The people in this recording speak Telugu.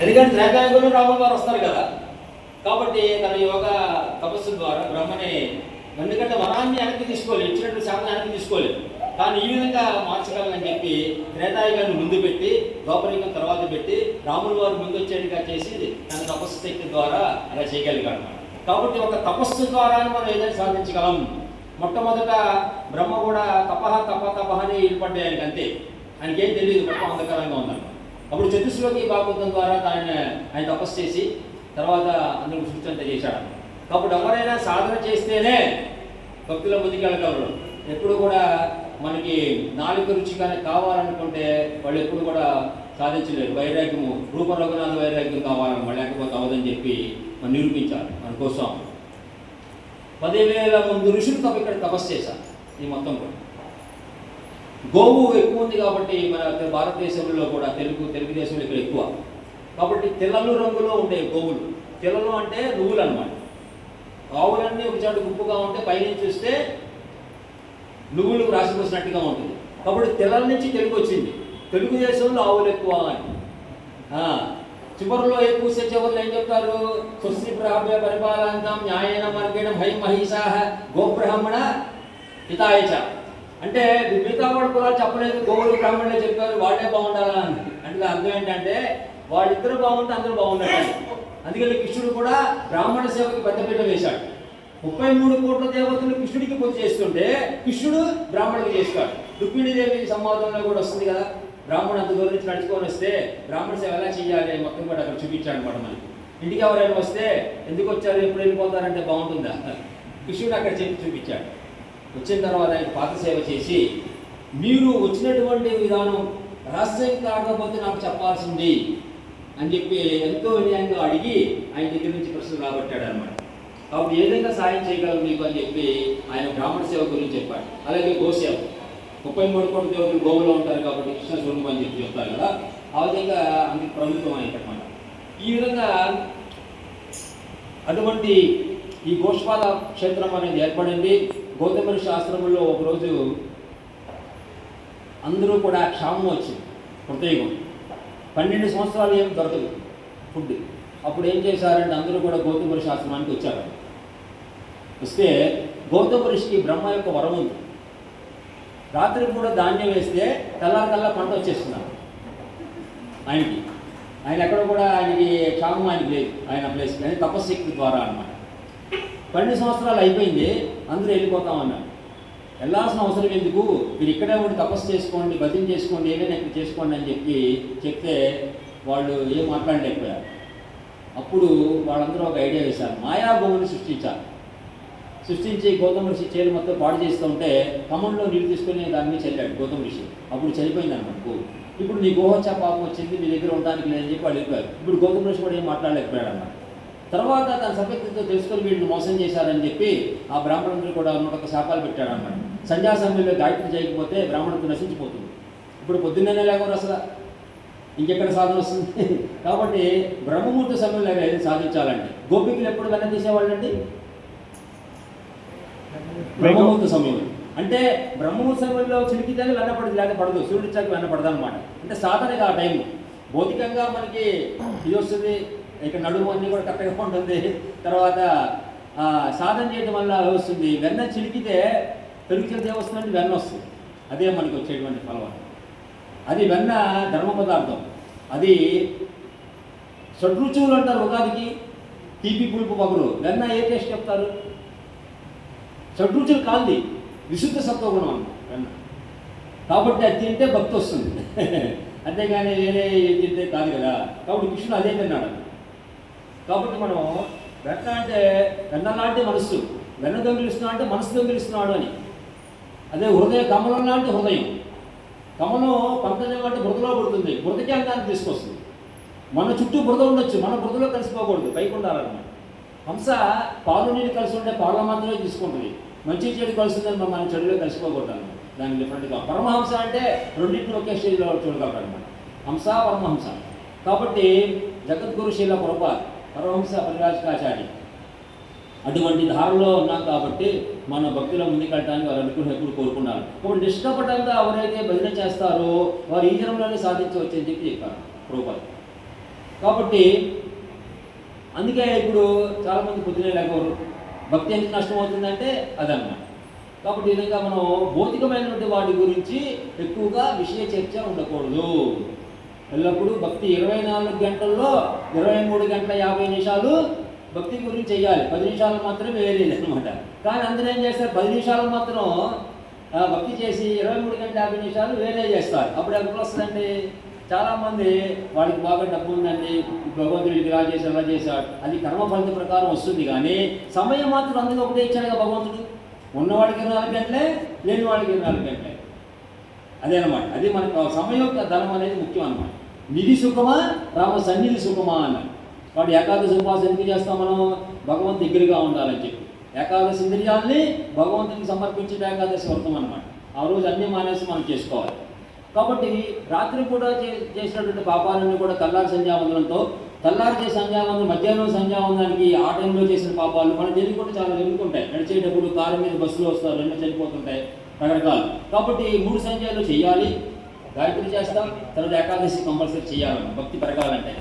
ఎందుకంటే త్రేతాయుగంలో రాముల వారు వస్తారు కదా. కాబట్టి తన యోగ తపస్సు ద్వారా బ్రహ్మని ఎందుకంటే వరాన్ని వెనక్కి తీసుకోలేదు ఇచ్చినట్టు శాతం వెనక్కి తీసుకోలేదు. కానీ ఈ విధంగా మార్చగలనని చెప్పి త్రేతాయుగాన్ని ముందు పెట్టి ద్వాపరయుగం తర్వాత పెట్టి రాముల వారు ముందు వచ్చేట్టుగా చేసి తన తపస్సు శక్తి ద్వారా అలా చేయగలిగాడు. కాబట్టి ఒక తపస్సు ద్వారా మనం ఏదైనా సాధించగలం. మొట్టమొదట బ్రహ్మ కూడా తపహ తప తపహ అని ఇల్పడ్డాయి ఆయనకి అంతే తెలియదు మొత్తం అంధకారంగా ఉందన్నమాట. అప్పుడు చతుశ్లోకి భాగవతం ద్వారా ఆయన ఆయన తపస్సు చేసి తర్వాత అందరూ సృష్టి చేశాడు. కాబట్టి ఎవరైనా సాధన చేస్తేనే భక్తుల ముందుకెళ్ళగలరు ఎప్పుడు కూడా మనకి నాలుగు రుచి కానీ కావాలనుకుంటే వాళ్ళు ఎప్పుడు కూడా సాధించలేరు. వైరాగ్యము రూప రఘునాథ వైరాగ్యం కావాలన్నమాట లేకపోతే అవదని చెప్పి మనం నిరూపించాలి మన కోసం. పదివేల మంది ఋషులు తప్ప ఇక్కడ తపస్సు చేశారు ఈ మొత్తం కూడా. గోవు ఎక్కువ ఉంది కాబట్టి మన భారతదేశంలో కూడా తెలుగు తెలుగుదేశంలో ఇక్కడ ఎక్కువ. కాబట్టి తెల్లలు రంగులో ఉండే గోవులు. తెల్లలు అంటే నువ్వులు అనమాట ఆవులన్నీ ఒక చాటు గుప్పుగా ఉంటే పైనుంచి చూస్తే నువ్వులు రాసిపోసినట్టుగా ఉంటుంది. కాబట్టి తెల్లల నుంచి తెలుగు వచ్చింది. తెలుగుదేశంలో ఆవులు ఎక్కువ అని. చివరిలో ఏ పూసే చివరిలో ఏం చెప్తారు? స్వస్తి ప్రాప్య పరిపాలంతం న్యాయన మార్గేణ భయం మహిషాహ గోబ్రాహ్మణ హితాయచ అంటే మిగతా వాడు కులాలు చెప్పలేదు గోవులు బ్రాహ్మణులే చెప్పారు వాళ్ళే బాగుండాలా అని అంటే దాని అర్థం ఏంటంటే వాళ్ళిద్దరు బాగుంటే అందరూ బాగుండాలి అందుకని కృష్ణుడు కూడా బ్రాహ్మణ సేవకి పెద్దపీట వేశాడు. ముప్పై మూడు కోట్ల దేవతలు కృష్ణుడికి పూజ చేస్తుంటే కృష్ణుడు బ్రాహ్మణుడికి చేస్తాడు. రుక్మిణీదేవి సంవాదంలో కూడా వస్తుంది కదా. బ్రాహ్మణు అంత దూరం నుంచి నడుచుకొని వస్తే బ్రాహ్మణ సేవ ఎలా చేయాలి? మొత్తం కూడా అక్కడ చూపించాడు అనమాట మనకి. ఇంటికి ఎవరైనా వస్తే ఎందుకు వచ్చారు? ఎప్పుడు వెళ్ళిపోతారంటే బాగుంటుందా? కృష్ణుడు అక్కడ చెప్పి చూపించాడు. వచ్చిన తర్వాత ఆయన పాత సేవ చేసి మీరు వచ్చినటువంటి విధానం రహస్యం కాకపోతే నాకు చెప్పాల్సింది అని చెప్పి ఎంతో వినయంగా అడిగి ఆయన దగ్గర నుంచి ప్రశ్నలు రాబట్టాడు అనమాట కాబట్టి ఏ విధంగా సాయం చేయగలరు మీకు అని చెప్పి ఆయన బ్రాహ్మణ సేవ గురించి చెప్పాడు. అలాగే గోసేవ. ముప్పై మూడు కోట్ల దేవతలు గోవులో ఉంటారు కాబట్టి కృష్ణ స్వరూపం అని చెప్పి చెప్తారు కదా. ఆ విధంగా అందుకు ప్రభుత్వం అన్నమాట ఈ విధంగా అటువంటి ఈ గోష్పాద క్షేత్రం అనేది ఏర్పడింది. గౌతమ శాస్త్రంలో ఒకరోజు అందరూ కూడా క్షామం వచ్చింది కృతయుగం పన్నెండు సంవత్సరాలు ఏం దొరకదు ఫుడ్. అప్పుడు ఏం చేశారంటే అందరూ కూడా గౌతమ శాస్త్రానికి వచ్చారు. వస్తే గౌతమ ఋషికి బ్రహ్మ యొక్క వరం ఉంది. రాత్రి కూడా ధాన్యం వేస్తే తెల్లారికల్లా పంట వచ్చేస్తున్నారు ఆయనకి. ఆయన ఎక్కడ కూడా ఆయనకి క్షామం ఆయనకి లేదు. ఆయన ప్లేస్ కానీ తపశక్తి ద్వారా అన్నమాట. పన్నెండు సంవత్సరాలు అయిపోయింది అందరూ వెళ్ళిపోతామన్నాడు వెళ్ళాల్సిన అవసరం ఎందుకు? మీరు ఇక్కడే ఉండి తపస్సు చేసుకోండి భజన చేసుకోండి ఏదైనా ఇక్కడ చేసుకోండి అని చెప్పి చెప్తే వాళ్ళు ఏం మాట్లాడలేకపోయారు. అప్పుడు వాళ్ళందరూ ఒక ఐడియా వేశారు. మాయాభూమిని సృష్టించారు సృష్టించి గౌతమ ఋషి చేలు మొత్తం పాడు చేస్తూ ఉంటే కమంలో నీళ్ళు తీసుకొని దాని మీద చల్లాడు గౌతమ ఋషి. అప్పుడు చనిపోయింది అనమాట ఇప్పుడు నీ గోహత్య పాపం వచ్చింది మీ దగ్గర ఉండడానికి లేదని చెప్పి వాళ్ళు వెళ్ళిపోయారు. ఇప్పుడు గౌతమ ఋషి కూడా ఏం మాట్లాడలేకపోయాడు అన్నమాట. తర్వాత తన సభ్యతతో తెలుసుకొని వీళ్ళు మోసం చేశారని చెప్పి ఆ బ్రాహ్మణుడు కూడా నూట ఒక శాపాలు పెట్టాడు అన్నమాట సంధ్యా సమయంలో గాయత్రి చేయకపోతే బ్రాహ్మణుడు నశించిపోతుంది. ఇప్పుడు పొద్దున్నే లేకుండా అసలు. ఇంకెక్కడ సాధన వస్తుంది? కాబట్టి బ్రహ్మముహూర్త సమయంలో ఏదైనా సాధించాలండి గోపికలు ఎప్పుడు వెన్న తీసేవాళ్ళండి? బ్రహ్మముహూర్త సమయంలో. అంటే బ్రహ్మముహూర్త సమయంలో చిలికితేనే వెన్నపడదు లేక పడదు. సూర్యుడు వచ్చాక వెన్నపడదు అనమాట అంటే సాధనగా ఆ టైం భౌతికంగా మనకి ఇది వస్తుంది. ఇక నడుము అన్నీ కూడా కరెక్ట్గా ఉంటుంది. తర్వాత సాధన చేయడం వల్ల వస్తుంది వెన్న చిలికితే పెరుగుతుంది వస్తుందంటే వెన్న వస్తుంది. అదే మనకి వచ్చేటువంటి ఫలం అది వెన్న ధర్మ పదార్థం. అది షడ్రుచువులు అంటారు ఉగాదికి. తీపి పులుపు పగులు. వెన్న ఏ టేస్ట్ చెప్తారు? షడ్రుచులు కాదు విశుద్ధ సత్వగుణం అన్న వెన్న. కాబట్టి అది తింటే భక్తి వస్తుంది. అంతేగాని వేరే ఏం తింటే కాదు కదా. కాబట్టి కృష్ణుడు అదే తిన్నాడు. కాబట్టి మనం వెన్న అంటే వెన్న లాంటి మనస్సు. వెన్న దొంగిలిస్తున్నా అంటే మనసు దొంగిలిస్తున్నాడు అని. అదే హృదయ కమలం లాంటి హృదయం. కమలం పంకజం అంటే బురదలో పడుతుంది. బురదకి అందాన్ని తీసుకొస్తుంది. మన చుట్టూ బురద ఉండొచ్చు. మన బురదలో కలిసిపోకూడదు. పైకి ఉండాలన్నమాట. హంస పాలు నీళ్ళు కలిసి ఉంటే పాలు మాత్రమే తీసుకుంటుంది. మంచి చెడు కలుస్తుందని మన చెడులో కలిసిపోకూడదు అన్నమాట. దానికి డిఫరెంట్గా పరమహంస అంటే రెండింటిని ఒకే స్టేజ్లో చూడగలరు అనమాట హంస పరమహంస. కాబట్టి జగద్గురు శీల పురపాత్ పరమహంస పరిరాజకాచారి. అటువంటి ధారలో ఉన్నాం కాబట్టి మన భక్తుల ముందుకెళ్ళడానికి వారు అనుకుని ఎప్పుడు కోరుకున్నారు. ఇప్పుడు నిష్కపటంగా ఎవరైతే భజన చేస్తారో వారు ఈ జనంలోనే సాధించవచ్చు అని చెప్పి చెప్పారు రూపాయి కాబట్టి అందుకే ఇప్పుడు చాలామంది పొద్దునే లేకవరు భక్తి ఎంత నష్టం అవుతుందంటే అదన్నమాట. కాబట్టి ఈ విధంగా మనం భౌతికమైనటువంటి వాటి గురించి ఎక్కువగా విషయ చర్చ ఉండకూడదు. ఎల్లప్పుడూ భక్తి ఇరవై నాలుగు గంటల్లో ఇరవై మూడు గంటల యాభై నిమిషాలు భక్తి గురించి చేయాలి. పది నిమిషాలు మాత్రమే వేరేది అనమాట కానీ అందరూ ఏం చేస్తారు? పది నిమిషాలు మాత్రం భక్తి చేసి ఇరవై మూడు గంటల యాభై నిమిషాలు వేరే చేస్తారు. అప్పుడు ఎక్కడ వస్తుందండి? చాలామంది వాడికి బాగా డబ్బు ఉందండి భగవంతుడికి ఇలా చేసి అలా చేశాడు. అది కర్మ ఫలిత ప్రకారం వస్తుంది కానీ సమయం మాత్రం అందులో ఒకటే ఇచ్చాడుగా భగవంతుడు. ఉన్నవాడికి ఇరవై నాలుగు గంటలే లేని వాడికి ఇరవై నాలుగు గంటలే. అదేనమాట అది మనకు ఆ యొక్క ధనం అనేది ముఖ్యం అన్నమాట. నిధి సుఖమా రామ సన్నిధి సుఖమా అన్నారు వాడు ఏకాదశి ఉపాసన ఎందుకు చేస్తాం మనం? భగవంతు దగ్గరగా ఉండాలని చెప్పి. ఏకాదశి ఇంద్రియాలని భగవంతునికి సమర్పించే ఏకాదశి వ్రతం అనమాట ఆ రోజు అన్నీ మానేసి మనం చేసుకోవాలి. కాబట్టి రాత్రి కూడా చే- చేసినటువంటి పాపాలన్నీ కూడా తెల్లారి సంధ్యావందనంతో తెల్లారి చేసే సంధ్యావందనం మధ్యాహ్నం సంధ్యావందనానికి ఆ టైంలో చేసిన పాపాలు మన తెలియకుండా కూడా చాలా జరుగుతుంటాయి నడిచేటప్పుడు కారు మీద బస్సులో వస్తారు రెండు చనిపోతుంటాయి. రకరకాలు. కాబట్టి ఈ మూడు సంధ్యాలు చేయాలి. గాయత్రి చేస్తాం. తర్వాత ఏకాదశి కంపల్సరీ చేయాలి. భక్తి పెరగాలంటే.